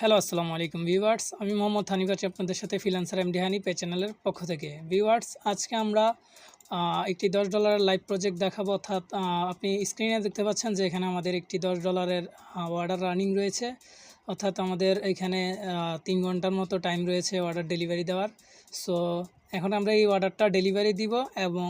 Hello আসসালামু আলাইকুম viewers আমি মোহাম্মদ হানিফ আছি আপনাদের সাথে ফিলান্সার এমডি হানিফ পে চ্যানেলের পক্ষ থেকে। ভিউয়ার্স আজকে আমরা একটি দশ ডলারের লাইভ প্রজেক্ট দেখাবো, অর্থাৎ আপনি স্ক্রিনে দেখতে পাচ্ছেন যে এখানে আমাদের একটি দশ ডলারের অর্ডার রানিং রয়েছে। অর্থাৎ আমাদের এখানে তিন ঘণ্টার মতো টাইম রয়েছে অর্ডার ডেলিভারি দেওয়ার। সো এখন আমরা এই অর্ডারটা ডেলিভারি দিব এবং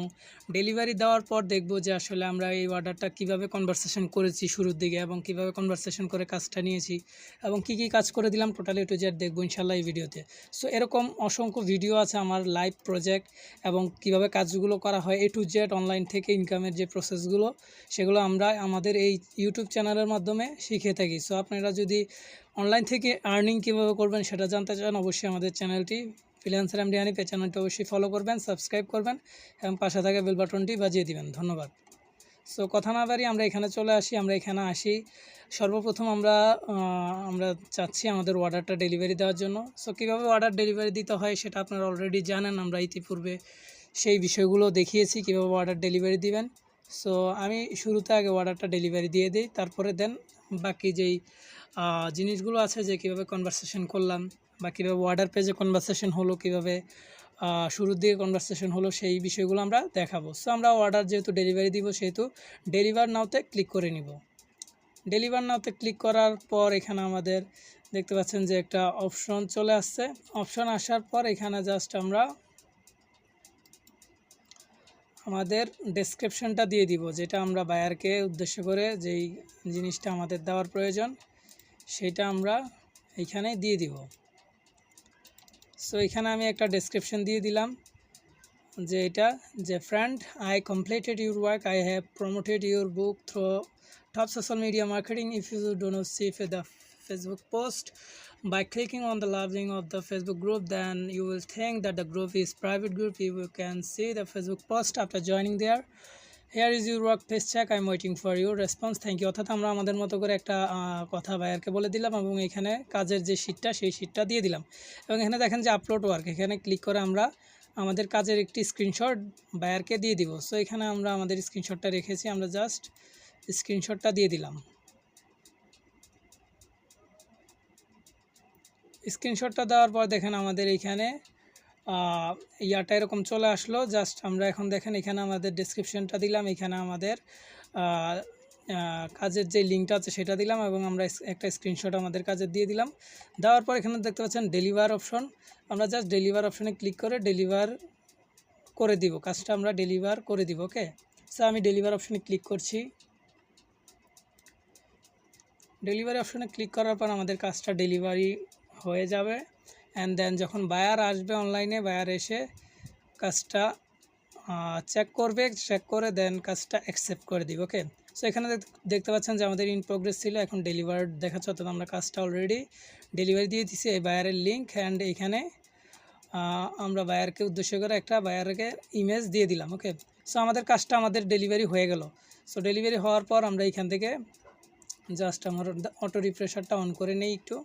ডেলিভারি দেওয়ার পর দেখব যে আসলে আমরা এই অর্ডারটা কীভাবে কনভারসেশন করেছি শুরুর দিকে এবং কীভাবে কনভারসেশন করে কাজটা নিয়েছি এবং কি কি কাজ করে দিলাম টোটালি টু জেড দেখব ইনশাল্লাহ এই ভিডিওতে সো এরকম অসংখ্য ভিডিও আছে আমার লাইভ প্রজেক্ট এবং কীভাবে কাজগুলো করা হয় এ টু জেড অনলাইন থেকে ইনকামের যে প্রসেসগুলো সেগুলো আমরা আমাদের এই ইউটিউব চ্যানেলের মাধ্যমে শিখে থাকি। সো আপনারা যদি অনলাইন থেকে আর্নিং কীভাবে করবেন সেটা জানতে চান, অবশ্যই আমাদের চ্যানেলটি ফ্রিল্যান্সার এমডি হানিফ এই চ্যানেলটি অবশ্যই ফলো করবেন সাবস্ক্রাইব করবেন এবং পাশে থাকা বেল বাটনটি বাজিয়ে দিবেন। ধন্যবাদ। সো কথা না বাড়ি আমরা এখানে চলে আসি, আমরা এখানে আসি। সর্বপ্রথম আমরা আমরা চাচ্ছি আমাদের অর্ডারটা ডেলিভারি দেওয়ার জন্য। সো কীভাবে অর্ডার ডেলিভারি দিতে হয় সেটা আপনারা অলরেডি জানেন, আমরা ইতিপূর্বে সেই বিষয়গুলো দেখিয়েছি, কীভাবে অর্ডার ডেলিভারি দিবেন। সো আমি শুরুতে আগে অর্ডারটা ডেলিভারি দিয়ে দিই, তারপরে দেন বাকি যেই জিনিসগুলো আছে যে কীভাবে কনভারসেশন করলাম বা কীভাবে ওয়ার্ডার পেজে কনভারসেশন হলো, কীভাবে শুরুর দিকে কনভারসেশন হলো, সেই বিষয়গুলো আমরা দেখাবো। সো আমরা অর্ডার যেহেতু ডেলিভারি দিব, সেহেতু ডেলিভার নাওতে ক্লিক করে নিব। ডেলিভার নাওতে ক্লিক করার পর এখানে আমাদের দেখতে পাচ্ছেন যে একটা অপশন চলে আসছে। অপশন আসার পর এখানে জাস্ট আমরা আমাদের ডেসক্রিপশনটা দিয়ে দিব, যেটা আমরা বায়ারকে উদ্দেশ্য করে যেই জিনিসটা আমাদের দেওয়ার প্রয়োজন। সেটা আমরা এখানে দিয়ে দিব। সো এখানে আমি একটা ডেসক্রিপশন দিয়ে দিলাম যে এটা যে friend I completed your work I have promoted your book through top social media marketing if you do no see the Facebook post by clicking on the link of the Facebook group then you will think that the group is private group you can see the Facebook post after joining there here is your work please check, i'm waiting for your response, thank you. অর্থাৎ আমরা আমাদের মতো করে একটা কথা বায়ারকে বলে দিলাম এবং এখানে কাজের যে শিটটা সেই শিটটা দিয়ে দিলাম। এবং এখানে দেখেন যে আপলোড ওয়ার্ক এখানে ক্লিক করে আমরা আমাদের কাজের একটি স্ক্রিনশট বায়ারকে দিয়ে দিব। সো এখানে আমরা আমাদের স্ক্রিনশটটা রেখেছি, আমরা জাস্ট স্ক্রিনশটটা দিয়ে দিলাম। স্ক্রিনশটটা দেওয়ার পর দেখেন আমাদের এইখানে ইয়াটা এরকম চলে আসলো। জাস্ট আমরা এখন দেখেন, এখানে আমাদের ডেসক্রিপশনটা দিলাম, এখানে আমাদের কাজের যে লিঙ্কটা আছে সেটা দিলাম এবং আমরা একটা স্ক্রিনশট আমাদের কাজের দিয়ে দিলাম। দেওয়ার পর এখানে দেখতে পাচ্ছেন ডেলিভার অপশন আমরা জাস্ট ডেলিভার অপশনে ক্লিক করে ডেলিভার করে দিব। কাজটা আমরা ডেলিভার করে দিব ওকে স্যার আমি ডেলিভার অপশনে ক্লিক করছি। ডেলিভারি অপশনে ক্লিক করার পর আমাদের কাজটা ডেলিভারি হয়ে যাবে। অ্যান্ড দেন যখন বায়ার আসবে অনলাইনে বায়ার এসে কাজটা চেক করবে চেক করে দেন কাজটা অ্যাকসেপ্ট করে দিব ওকে সো এখানে দেখ- দেখতে পাচ্ছেন যে আমাদের ইন প্রোগ্রেস ছিল, এখন ডেলিভার দেখাচ্ছে, অর্থাৎ আমরা কাজটা অলরেডি ডেলিভারি দিয়ে দিছি এই বায়ারের লিঙ্ক অ্যান্ড এখানে আমরা বায়ারকে উদ্দেশ্য করে একটা বায়ারকে ইমেজ দিয়ে দিলাম ওকে সো আমাদের কাজটা আমাদের ডেলিভারি হয়ে গেল। সো ডেলিভারি হওয়ার পর আমরা এখান থেকে জাস্ট আমার অটো রিফ্রেশারটা অন করে নেই একটু।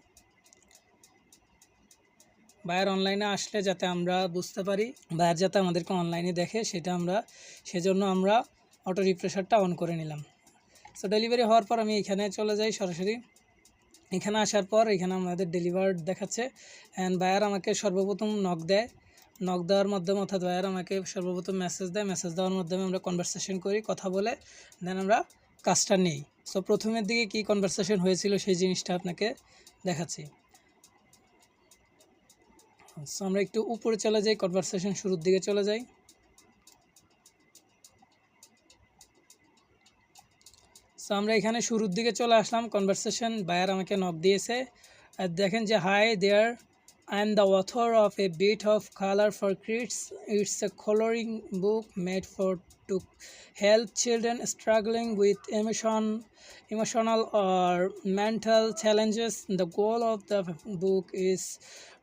বায়ার অনলাইনে আসলে যাতে আমরা বুঝতে পারি, বায়ার যাতে আমাদেরকে অনলাইনে দেখে, সেটা আমরা, সেজন্য আমরা অটো রিফ্রেশারটা অন করে নিলাম। সো ডেলিভারি হওয়ার পর আমি এখানে চলে যাই সরাসরি। এখানে আসার পর এখানে আমাদের ডেলিভার্ড দেখাচ্ছে। অ্যান্ড বায়ার আমাকে সর্বপ্রথম নক দেয়। নক দেওয়ার মাধ্যমে অর্থাৎ বায়ার আমাকে সর্বপ্রথম মেসেজ দেয়। মেসেজ দেওয়ার মাধ্যমে আমরা কনভারসেশন করি, কথা বলে দেন আমরা কাজটা নেই। সো প্রথমের দিকে কি কনভারসেশন হয়েছিল সেই জিনিসটা আপনাকে দেখাচ্ছি। সো আমরা একটু উপরে চলে যাই কনভারসেশন শুরুর দিকে চলে যাই। সো আমরা এখানে শুরুর দিকে চলে আসলাম কনভারসেশন বায়ার আমাকে নক দিয়েছে। আর দেখেন যে hi there I am the author of a bit of colour for kids it's a coloring book made for to help children struggling with emotion, emotional or mental challenges the goal of the book is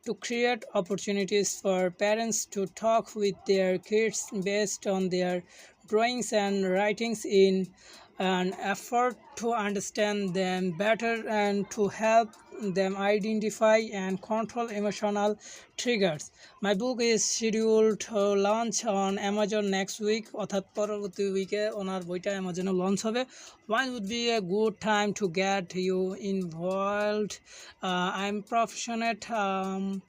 to create opportunities for parents to talk with their kids based on their drawings and writings in an effort to understand them better and to help them identify and control emotional triggers. My book is scheduled to launch on Amazon next week অর্থাৎ পরবর্তী উইকে ওনার বইটা অ্যামাজনে launch হবে would be a good time to get you involved? Uh, I'm passionate um,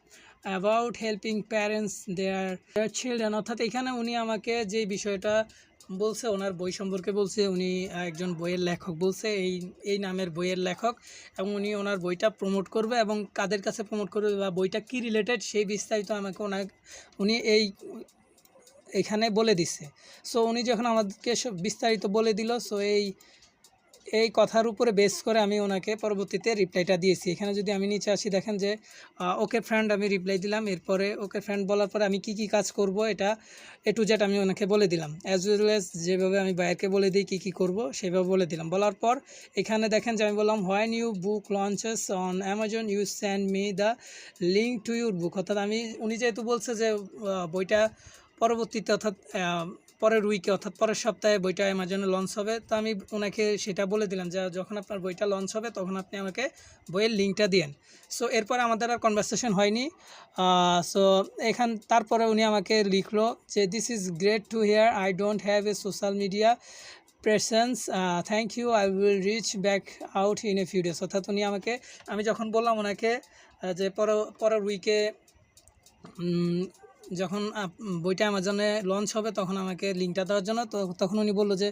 about helping parents their, their children অর্থাৎ এখানে উনি আমাকে যে বিষয়টা বলছে, ওনার বই সম্পর্কে বলছে, উনি একজন বইয়ের লেখক বলছে, এই এই নামের বইয়ের লেখক, এবং উনি ওনার বইটা প্রমোট করবে, এবং কাদের কাছে প্রমোট করবে বা বইটা কি রিলেটেড সেই বিস্তারিত আমাকে ওনার উনি এই এখানে বলে দিছে সো উনি যখন আমাদেরকে সব বিস্তারিত বলে দিল সো এই এই কথার উপরে বেস করে আমি ওনাকে পরবর্তীতে রিপ্লাইটা দিয়েছি। এখানে যদি আমি নিচে আসি, দেখেন যে ওকে ফ্রেন্ড আমি রিপ্লাই দিলাম। এরপরে ওকে ফ্রেন্ড বলার পরে আমি কি কি কাজ করব, এটা এ টু জেড আমি ওনাকে বলে দিলাম। অ্যাজ ওয়েল এস যেভাবে আমি বাইরকে বলে দিই, কী কী করব, সেভাবে বলে দিলাম। বলার পর এখানে দেখেন যে, আমি বললাম when you book launches on Amazon you send me the link to your book অর্থাৎ আমি, উনি যেহেতু বলছে যে বইটা পরবর্তীতে অর্থাৎ পরের উইকে অর্থাৎ পরের সপ্তাহে বইটা অ্যামাজনে লঞ্চ হবে। তো আমি ওনাকে সেটা বলে দিলাম যে, যখন আপনার বইটা লঞ্চ হবে, তখন আপনি আমাকে বইয়ের লিঙ্কটা দিয়েন। সো এরপরে আমাদের আর কনভারসেশন হয়নি। সো এখান, তারপরে উনি আমাকে লিখলো যে this is great to hear I don't have a social media presence thank you I will reach back out in a few days অর্থাৎ উনি আমাকে, আমি যখন বললাম ওনাকে যে, পর, পরের উইকে যখন বইটা অ্যামাজনে লঞ্চ হবে তখন আমাকে লিঙ্কটা দেওয়ার জন্য, তো তখন উনি বলল যে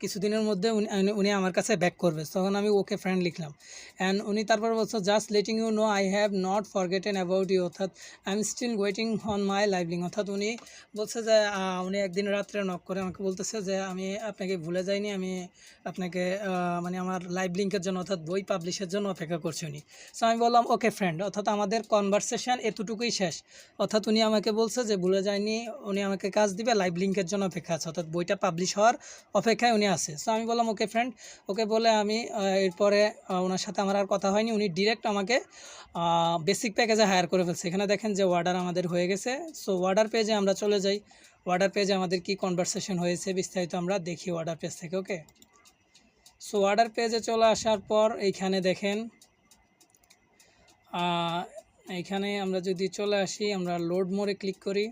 কিছুদিনের মধ্যে উনি- আমার কাছে ব্যাক করবে। তখন আমি ওকে ফ্রেন্ড লিখলাম। অ্যান্ড উনি তারপর বলছো just letting you know I have not forgotten about you অর্থাৎ I am still waiting on my live link অর্থাৎ উনি বলছে যে উনি একদিন রাত্রে নক করে আমাকে বলতেছে যে, আমি আপনাকে ভুলে যাইনি, আমি আপনাকে মানে আমার লাইভ লিঙ্কের জন্য, অর্থাৎ বই পাবলিশের জন্য অপেক্ষা করছি উনি। সো আমি বললাম ওকে ফ্রেন্ড অর্থাৎ আমাদের কনভারসেশন এতটুকুই শেষ। অর্থাৎ উনি আমাকে বলছে যে, ভুলে যায়নি উনি আমাকে কাজ দিবে লাইভ লিঙ্কের জন্য অপেক্ষা আছে। অর্থাৎ বইটা পাবলিশ হওয়ার অপেক্ষায় উনি আছে। সো আমি বললাম ওকে ফ্রেন্ড ওকে বলে আমি এরপরে ওনার সাথে আমার আর কথা হয়নি। উনি ডিরেক্ট আমাকে বেসিক প্যাকেজে হায়ার করে ফেলছে। এখানে দেখেন যে অর্ডার আমাদের হয়ে গেছে। সো অর্ডার পেজে আমরা চলে যাই। অর্ডার পেজে আমাদের কি কনভারসেশন হয়েছে বিস্তারিত আমরা দেখি অর্ডার পেজ থেকে ওকে সো অর্ডার পেজে চলে আসার পর এইখানে দেখেন এইখানে আমরা যদি চলে আসি, আমরা লোড মোড়ে ক্লিক করি।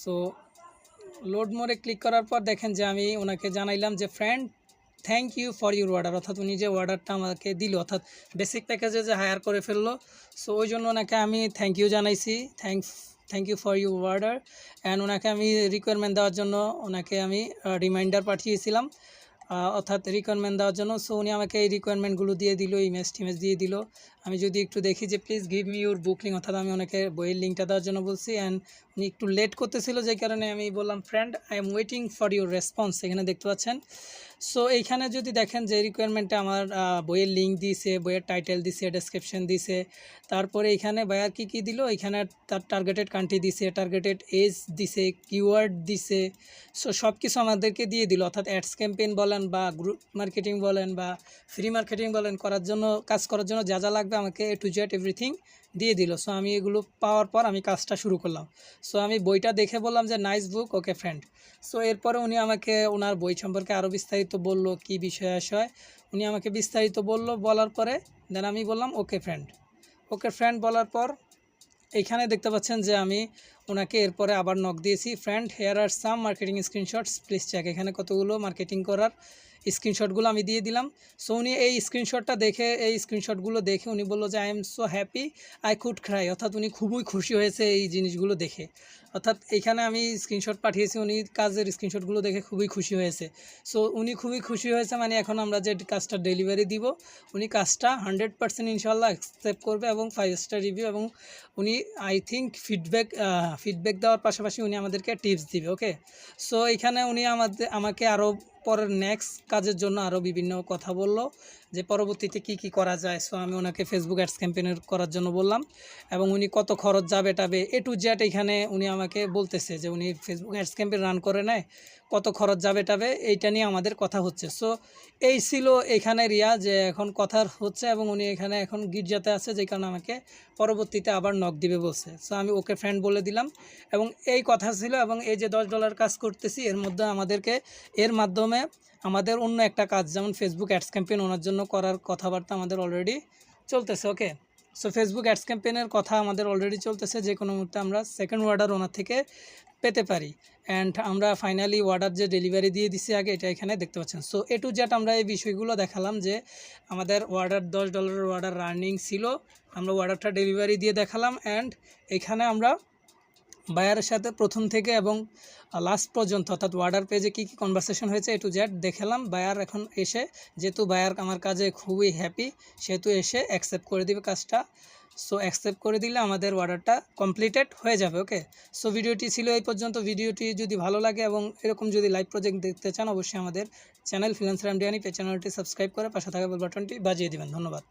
সো লোড মোড়ে ক্লিক করার পর দেখেন যে আমি ওনাকে জানাইলাম যে friend thank you for your order অর্থাৎ উনি যে অর্ডারটা আমাকে দিল, অর্থাৎ বেসিক প্যাকেজে যে হায়ার করে ফেলল। সো ওই জন্য ওনাকে আমি থ্যাংক ইউ জানাইছি। Thank thank you for your order and ওনাকে আমি রিকোয়ারমেন্ট দেওয়ার জন্য ওনাকে আমি রিমাইন্ডার পাঠিয়েছিলাম। অর্থাৎ রিকোয়ারমেন্ট দেওয়ার জন্য। সো উনি আমাকে এই রিকোয়ারমেন্টগুলো দিয়ে দিল ইমেজ টিমেজ দিয়ে দিল। আমি যদি একটু দেখি যে please give me your book অর্থাৎ আমি ওনাকে বইয়ের লিঙ্কটা দেওয়ার জন্য বলছি। অ্যান্ড উনি একটু লেট করতেছিল, যে কারণে আমি বললাম friend I am waiting for your response এখানে দেখতে পাচ্ছেন। সো এইখানে যদি দেখেন যে রিকোয়ারমেন্টে আমার বইয়ের লিঙ্ক দিছে, বইয়ের টাইটেল দিছে ডেসক্রিপশন দিছে। তারপরে এখানে বায়ার কি কি দিল? এখানে তার টার্গেটেড কান্ট্রি দিছে টার্গেটেড এজ দিছে কিওয়ার্ড দিছে। সো সব কিছু আমাদেরকে দিয়ে দিল। অর্থাৎ অ্যাডস ক্যাম্পেইন বলেন বা গ্রুপ মার্কেটিং বলেন বা ফ্রি মার্কেটিং বলেন, করার জন্য, কাজ করার জন্য যা যা লাগবে আমাকে এ টু জেড এভরিথিং দিয়ে দিল। সো আমি এগুলো পাওয়ার পর আমি কাজটা শুরু করলাম। সো আমি বইটা দেখে বললাম যে nice book okay friend so এরপরে উনি আমাকে, ওনার বই সম্পর্কে আরও বিস্তারিত বলল, কি বিষয় আশয়? উনি আমাকে বিস্তারিত বলল, বলার পরে দেন আমি বললাম ওকে ফ্রেন্ড ওকে ফ্রেন্ড বলার পর এইখানে দেখতে পাচ্ছেন যে, আমি ওনাকে এরপরে আবার নক দিয়েছি। Friend here are some marketing screenshots please check এখানে কতগুলো মার্কেটিং করার স্ক্রিনশটগুলো আমি দিয়ে দিলাম। সো উনি এই স্ক্রিনশটটা দেখে, এই স্ক্রিনশটগুলো দেখে উনি বলল যে I am so happy I could cry অর্থাৎ উনি খুবই খুশি হয়েছে এই জিনিসগুলো দেখে। অর্থাৎ এখানে আমি স্ক্রিনশট পাঠিয়েছি, উনি কাজের স্ক্রিনশটগুলো দেখে খুবই খুশি হয়েছে। সো উনি খুবই খুশি হয়েছে মানে এখন আমরা যে কাজটা ডেলিভারি দিব, উনি কাজটা হান্ড্রেড পার্সেন্ট ইনশাল্লাহ অ্যাকসেপ্ট করবে এবং ফাইভ স্টার রিভিউ এবং উনি আই থিঙ্ক ফিডব্যাক ফিডব্যাক দেওয়ার পাশাপাশি উনি আমাদেরকে টিপস দিবে ওকে সো এখানে উনি আমাদের, আমাকে আরও পরের নেক্সট কাজের জন্য আরও বিভিন্ন কথা বলল যে পরবর্তীতে কি কি করা যায়। সো আমি ওনাকে ফেসবুক অ্যাডস ক্যাম্পেনের করার জন্য বললাম এবং উনি কত খরচ যাবে টাবে এ টু জেড এখানে উনি আমাকে বলতেছে যে উনি ফেসবুক অ্যাডস ক্যাম্পেন রান করে নেয়। কত খরচ যাবে টাবে, এইটা নিয়ে আমাদের কথা হচ্ছে। সো এই ছিল এখানে রিয়া, যে এখন কথা হচ্ছে এবং উনি এখানে এখন গির্জাতে আছে, যে কারণে আমাকে পরবর্তীতে আবার নক দিবে বলছে। সো আমি ওকে ফ্রেন্ড বলে দিলাম এবং এই কথা ছিল এবং এই যে দশ ডলার কাজ করতেছি, এর মধ্যে আমাদেরকে, এর মাধ্যমে আমাদের অন্য একটা কাজ, যেমন ফেসবুক অ্যাডস ক্যাম্পেইন ওনার জন্য করার কথাবার্তা আমাদের অলরেডি চলতেছে ওকে সো ফেসবুক অ্যাডস ক্যাম্পেনের কথা আমাদের অলরেডি চলতেছে, যে কোনো মুহূর্তে আমরা সেকেন্ড অর্ডার ওনার থেকে পেতে পারি। অ্যান্ড আমরা ফাইনালি অর্ডার যে ডেলিভারি দিয়ে দিছি আগে, এটা এখানে দেখতে পাচ্ছেন। সো এ টু জ্যাট আমরা এই বিষয়গুলো দেখালাম যে আমাদের অর্ডার দশ ডলারের অর্ডার রানিং ছিল। আমরা অর্ডারটা ডেলিভারি দিয়ে দেখালাম। অ্যান্ড এখানে আমরা বায়ারের সাথে প্রথম থেকে এবং লাস্ট পর্যন্ত, অর্থাৎ ওয়ার্ডার পেজে কী কী কনভারসেশন হয়েছে এ টু জেড দেখালাম। বায়ার এখন এসে, যেহেতু বায়ার আমার কাজে খুবই হ্যাপি সেহেতু এসে অ্যাকসেপ্ট করে দিবে কাজটা। সো অ্যাকসেপ্ট করে দিলে আমাদের অর্ডারটা কমপ্লিটেড হয়ে যাবে ওকে সো ভিডিওটি ছিল এই পর্যন্ত। ভিডিওটি যদি ভালো লাগে এবং এরকম যদি লাইভ প্রজেক্ট দেখতে চান, অবশ্যই আমাদের চ্যানেল ফিনান্সার ইন্ডিয়ানি পে চ্যানেলটি সাবস্ক্রাইব করে পাশে থাকা বেল বাটনটি বাজিয়ে দেবেন। ধন্যবাদ।